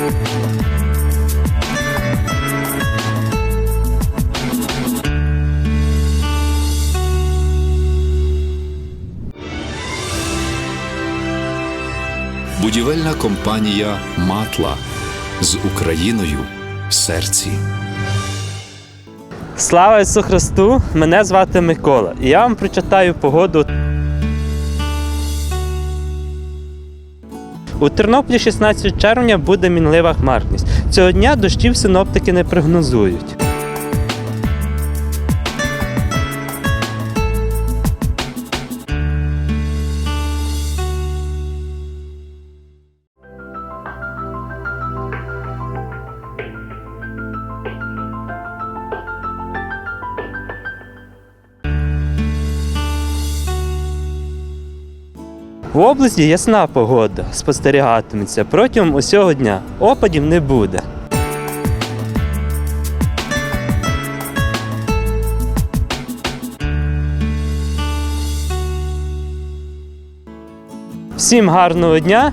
Будівельна компанія Матла з Україною в серці. Слава Ісусу Христу! Мене звати Микола, і я вам прочитаю погоду. У Тернополі 16 червня буде мінлива хмарність. Цього дня дощів синоптики не прогнозують. В області ясна погода спостерігатиметься протягом усього дня. Опадів не буде. Всім гарного дня!